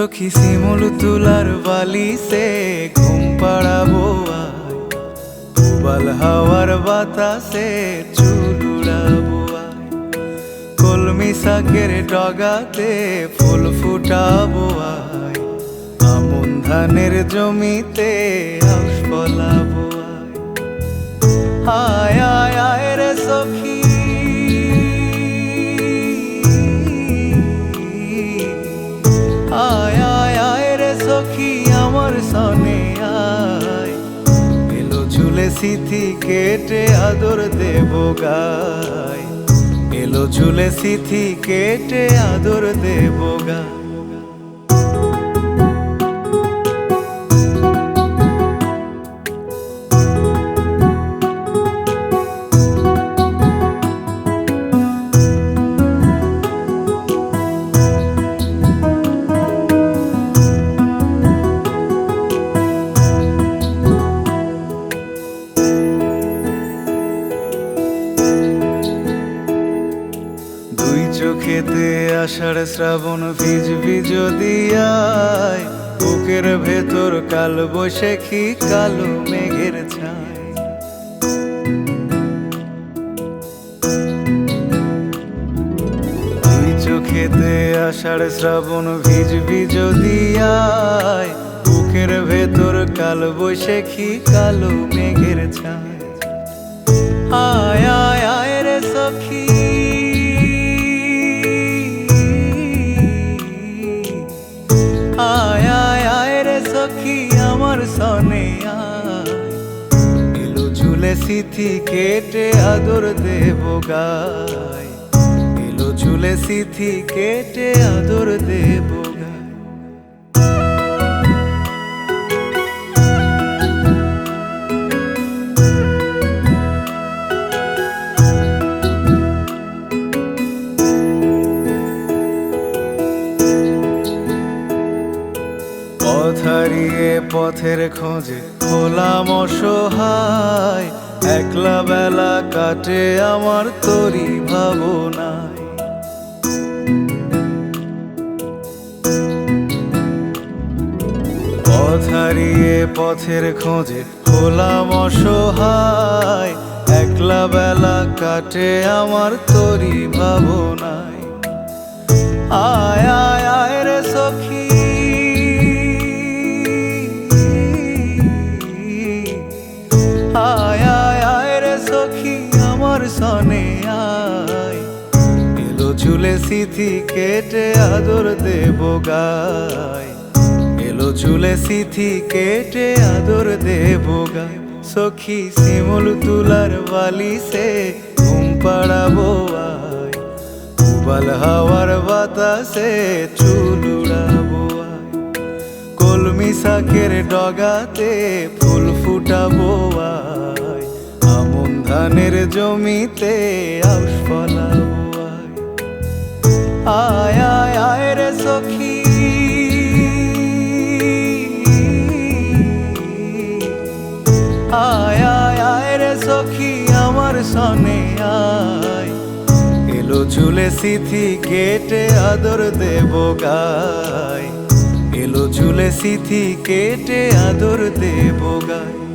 সখী শিমুল তুলার বালিসে ঘুম পাড়াবো আয়। হাওয়ার বাতাসে চুলুড়াবো আয়। কলমি শাকের ডগাতে ফুল ফুটাবো আয়। আমন ধানের জমিতে আউশ ফলাবো আয় আয় আয় রে সখী আয়। এলো ঝুলে সিথি কেটে আদর দেব গায়। এলো ঝুলে সিথি কেটে আদর দেব গায়। চোখেতে আষাঢ় শ্রাবণ ভিজবি যদি আয় বুকের ভেতর কাল বৈশাখী, কালো মেঘের ছায়। চোখেতে আষাঢ় শ্রাবণ ভিজবি যদি আয় বুকের ভেতর কাল বৈশাখী, কালো মেঘের ছায়। আয় আয় আয় রে সখী ঝুলে সিথি কেটে আদর দেব গায়। এলো চুলে সিথি কেটে আদর দেব পথের খোঁজে খোলাম অসহায়। একলা বেলা কাটে আমার তরি ভাবনায়। পথ হারিয়ে পথের খোঁজে খোলাম অসহায়। একলা বেলা কাটে আমার তরি ভাবনায়। আয় আয় সিথি কেটে আদর দেব গায়। এলো চুলে সিথি কেটে আদর দেব গায়। সখী শিমুল তুলার বালিসে ঘুম পাড়াবো হাওয়ার বাতাসে চুল উড়াবো কলমি শাকের ডগাতে ফুল ফুটাবো আমন ধানের জমিতে আউশ ফলাবো আয় আয় আয় রে সখী। আয় আয় আয় রে সখী, আমার সনে আয়। এলো চুলে সিথি, কেটে আদর দেব গায়। এলো চুলে সিথি, কেটে আদর দেব গায়।